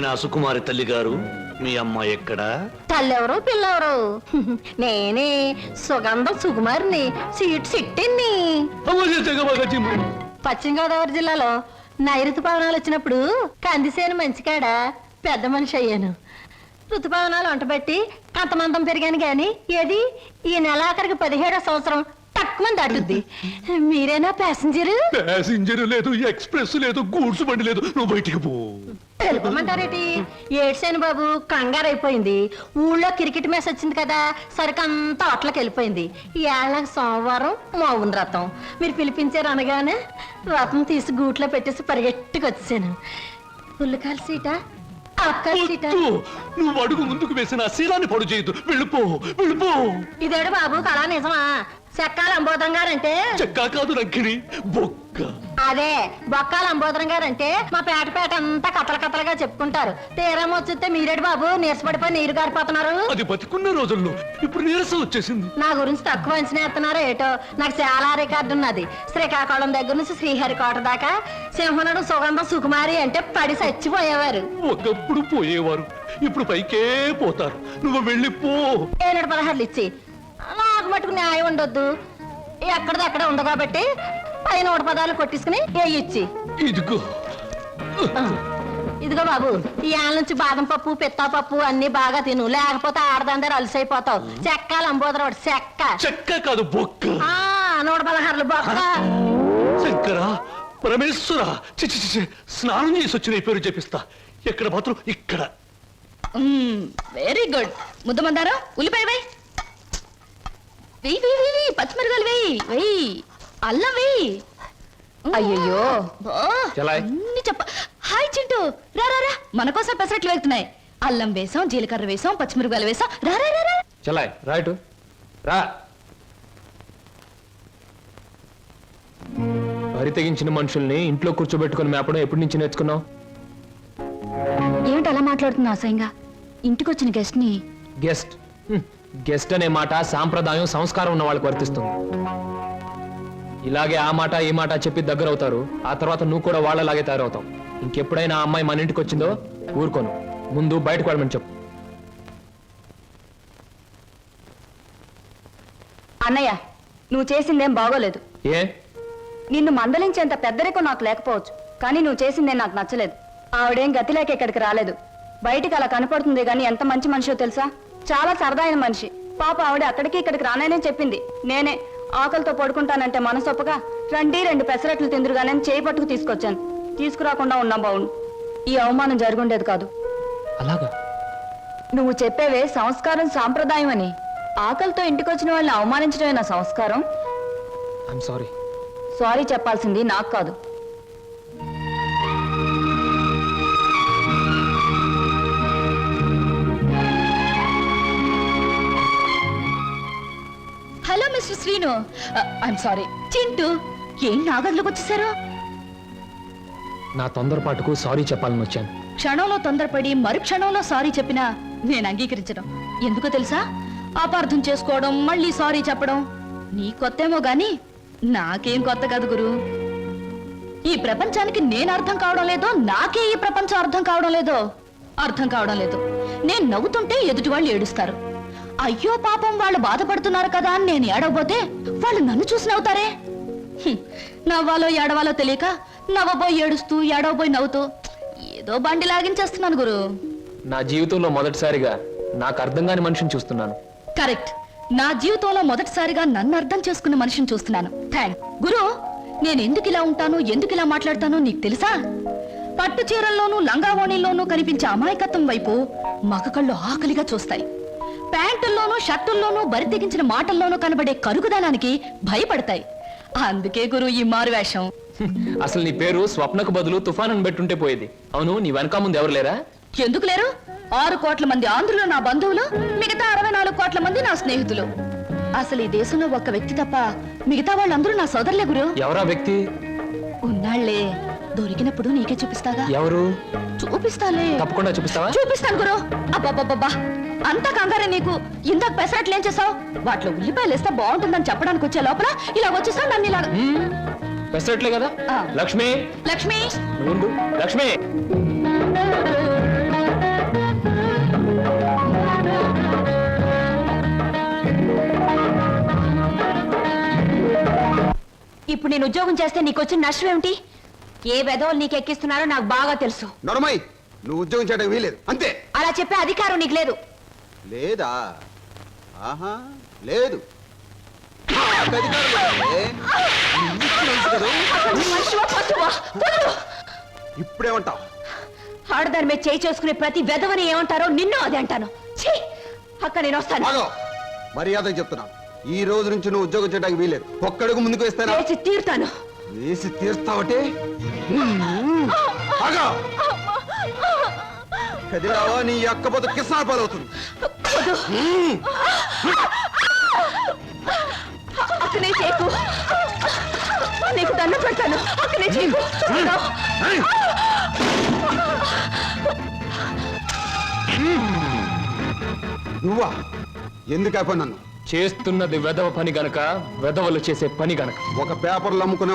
నా సుకుమారి తల్లి గారు మీ అమ్మ ఎక్కడా? తల్లెవరు పిల్లెవరు? నేనే సుగంధం సుకుమారిని సీట్ సిట్టిని పశ్చిమ గోదావరి జిల్లాలో నైరుతు పవనాలు వచ్చినప్పుడు కందిసేను మంచికాడ? పెద్ద మనిషి అయ్యాను. ఋతుపవనాలు వంటబెట్టి కంతమందం పెరిగాను గాని ఏది? ఈ నెలాఖరికి పదిహేడో సంవత్సరం. తక్కువ దాటుద్ది మీరేనా ప్యాసింజరు? ప్యాసింజర్ లేదు ఎక్స్ప్రెస్ లేదు గూడ్స్ బండి లేదు. నువ్వు బయటికి పో. వెళ్ళిపోమంటారేటి ఏడ్సేను బాబు కంగారు అయిపోయింది ఊళ్ళో క్రికెట్ మ్యాచ్ వచ్చింది కదా సరికంతా అట్లకి వెళ్ళిపోయింది. ఏళ్ళ సోమవారం మౌన రథం మీరు పిలిపించారు అనగానే రథం తీసి గూట్లో పెట్టేసి పరిగెట్టుకు వచ్చాను పుల్లకాల సీట. నువ్వు అడుగు ముందుకు వేసిన శీలాన్ని పొడు చేయొద్దు వెళ్ళిపో వెళ్ళిపో. ఇదేడు బాబు కళా నిజమా? చెక్కాల అంబోధం గారంటే చెక్కా కాదు రంకిణి బొక్క. అదే బొక్కాల అంబోధరం గారంటే మా పేట పేట అంతా కథల కథలుగా చెప్పుకుంటారు. తీరం వచ్చితే మీరేడు బాబు నీరసపడిపోయి నీరు గారిపోతున్నారు? అది బతికున్న రోజుల్లో ఇప్పుడు నీరసం వచ్చేసింది. నా గురించి తక్కువ అంచనా ఎత్తున్నారో ఏటో? నాకు చాలా రికార్డు ఉన్నది. శ్రీకాకుళం దగ్గర నుంచి శ్రీహరికోట దాకా సింహనుడు సుగంధం సుకుమారి అంటే పడి చచ్చిపోయేవారు. ఒకప్పుడు పోయేవారు. ఇప్పుడు పైకే పోతారు. నువ్వు వెళ్ళిపో. ఏనాడు పదహారులు ఇచ్చి మటుకు న్యాయం ఉండొద్దు. ఎక్కడిది అక్కడ ఉంది కాబట్టి పైన నూట పదాలు కొట్టించుకుని ఏ ఇచ్చి. ఇదిగో. ఇదిగో బాబు ఈ ఆల నుంచి బాదం పప్పు పిత్తా పప్పు అన్ని బాగా తిను. లేకపోతే ఆడదందరూ అలసైపోతావు. చెక్క లంబోదర చెక్క. చెక్క కాదు బొక్క. ఆ నూట పదహారులు బొక్క. శంకర పరమేశ్వర. చి చి, చి, చి. స్నానం చేసి వచ్చిన ఈ పేరు చెప్పిస్తా. ఎక్కడ మాత్రం ఇక్కడ. వెరీ గుడ్ ముద్దమందారా ఉల్లిపాయ వేయి. వెయ్యి వెయ్యి వెయ్యి వెయ్యి పచ్చిమిరకాయలు వెయ్యి వెయ్యి అల్లం వెయ్యి అయ్యయ్యో. బా, చలాయ్. అన్ని చెప్ప హాయ్ చింటూ. రా రా రా. మన కోసం పెసరట్లు వెళ్తున్నాయి. అల్లం వేసాం జీలకర్ర వేసాం పచ్చిమిరకాయలు వేసాం. రా రా రా రా. చలాయ్ రైట్ రా. వరి తెగించిన మనుషుల్ని ఇంట్లో కూర్చోబెట్టుకుని మేపడం ఎప్పటి నుంచి నేర్చుకున్నావు? ఏమిటి అలా మాట్లాడుతున్నా అసహ్యంగా? ఇంటికి వచ్చిన గెస్ట్ని గెస్ట్. గెస్ట్ అనే మాట సాంప్రదాయం సంస్కారం ఉన్న వాళ్ళకి వర్తిస్తుంది. ఇలాగే ఆ మాట ఈ మాట చెప్పి దగ్గర అవుతారు ఆ తర్వాత నువ్వు కూడా వాళ్ళలాగే తయారవుతావు. ఇంకెప్పుడైనా ఆ అమ్మాయి మన ఇంటికి వచ్చిందో ఊరుకోను. ముందు బయటకు వెళ్ళమని చెప్పు. అన్నయ్య నువ్వు చేసిందేం బాగోలేదు. ఏ? నిన్ను మందలించేంత పెద్దరికం నాకు లేకపోవచ్చు. కానీ నువ్వు చేసిందేం నాకు నచ్చలేదు. ఆవిడేం గతి లేక ఇక్కడికి రాలేదు. బయటికి అలా కనపడుతుంది గాని ఎంత మంచి మనిషో తెలుసా? చాలా సరదాయిన మనిషి. పాప ఆవిడ అక్కడికి ఇక్కడికి రాననే చెప్పింది. నేనే ఆకలితో పడుకుంటానంటే మనసొప్పగా రండి రెండు పెసరట్లు తిందురుగానే చేయి పట్టుకు తీసుకొచ్చాను. తీసుకురాకుండా ఉన్నా బావును. ఈ అవమానం జరుగుండేది కాదు. అలాగా? నువ్వు చెప్పేవే సంస్కారం సాంప్రదాయం అని ఆకలితో ఇంటికొచ్చిన వాళ్ళని అవమానించడమే నా సంస్కారం సారీ సారీ చెప్పాల్సింది నాకు కాదు. శ్రీను ఐఎమ్ సారీ చింటూ ఏం నా గదిలోకి వచ్చేసారు నా తొందరపాటుకు సారీ చెప్పాలని వచ్చాను. క్షణంలో తొందరపడి మరు క్షణంలో సారీ చెప్పినా నేను అంగీకరించడం ఎందుకో తెలుసా? అపార్థం చేసుకోవడం మళ్ళీ సారీ చెప్పడం. నీ కొత్తేమో గాని నాకేం కొత్త కాదు గురు. ఈ ప్రపంచానికి నేను అర్థం కావడం లేదో నాకే ఈ ప్రపంచం అర్థం కావడం లేదో అర్థం కావడం లేదు. నేను నవ్వుతుంటే ఎదుటి వాళ్ళు ఏడుస్తారు. అయ్యో పాపం వాళ్ళు బాధపడుతున్నారు కదా అని నేను ఏడవబోతే వాళ్ళు నన్ను చూసి నవ్వుతారే. నవ్వాలో ఏడవాలో తెలియక నవ్వబోయి ఏడుస్తూ ఏడవబోయి నవ్వుతూ ఏదో బండి లాగించేస్తున్నాను గురు. నా జీవితంలో మొదటిసారిగా నాకు అర్థం కాని మనిషిని చూస్తున్నాను. కరెక్ట్. నా జీవితంలో మొదటిసారిగా నన్ను అర్థం చేసుకున్న మనిషిని చూస్తున్నాను. థ్యాంక్ గురు నేను ఎందుకు ఇలా ఉంటాను ఎందుకు ఇలా మాట్లాడతానో నీకు తెలుసా? పట్టు చీరల్లోనూ లంగావోణీల్లోనూ కనిపించే అమాయకత్వం వైపు మగ కళ్ళు ఆకలిగా చూస్తాయి. ప్యాంటుల్లోనూ షర్టుల్లోనూ బరి తెగించిన మాటల్లోనూ కనబడే కరుగుదనానికి భయపడతాయి. అందుకే గురు ఈ మారు వేషం అసలు నీ పేరు స్వప్నకు బదులు తుఫాన్ అని పెట్టుంటే పోయేది. అవును నీ వెనక ముందు ఎవరు లేరా? ఎందుకు లేరు? ఆరు కోట్ల మంది ఆంధ్రులు నా బంధువులు మిగతా అరవై నాలుగు కోట్ల మంది నా స్నేహితులు. అసలు ఈ దేశంలో ఒక్క వ్యక్తి తప్ప మిగతా వాళ్ళందరూ నా సోదరులే గురు. ఎవరా వ్యక్తి? ఉన్నాళ్ళే దొరికినప్పుడు నీకే చూపిస్తాగా? ఎవరు? చూపిస్తాలే. తప్పకుండా చూపిస్తావా? చూపిస్తాను గురు. అబ్బబ్బబ్బబ్బా. అంత కంగారే నీకు? ఇందాక పెసరట్లు ఏం చేసావు? వాటిలో ఉల్లిపాయలు వేస్తే బాగుంటుందని చెప్పడానికి వచ్చే లోపల ఇలా వచ్చేస్తావు నన్ను ఇలా పెసరట్లే కదా? లక్ష్మి. లక్ష్మి. లక్ష్మి. ఇప్పుడు నేను ఉద్యోగం చేస్తే నీకు వచ్చిన నష్టం ఏమిటి? ఏ వెధవులు నీకు ఎక్కిస్తున్నారో నాకు బాగా తెలుసు. నువ్వు ఉద్యోగం చేయడానికి వీలేదు అంతే. అలా చెప్పే అధికారం నీకు లేదు. లేదా ఆహా లేదు లేదే. నీకు తెలుసు కదూ. మనిషివా, పశువా? వదలు. ఇప్పుడేమంటావు ఆడదాని మీద చేయి చేసుకునే ప్రతి వెధవని ఏమంటారో నిన్ను అదే అంటాను ఛీ! అక్క నేను వస్తాను ఆగో మర్యాద చెప్తున్నా ఈ రోజు నుంచి నువ్వు ఉద్యోగం చేయడానికి వీలేదు ఒక్కడుగు ముందుకు వేస్తానా వేసి తీరుతాను వేసి తీర్స్తావటే ఆగో కదిరావా నీ అక్క కిసాన్ పాలవుతుంది. అక్కనే చేయకు నీకు దండ పెడతాను. అక్కనే చేయకు! నువ్వా? ఎందుకు అయిపోయి నన్ను? చేస్తున్నది వెధవ పని గనక వెధవలు చేసే పని గనక. ఒక పేపర్లు అమ్ముకునే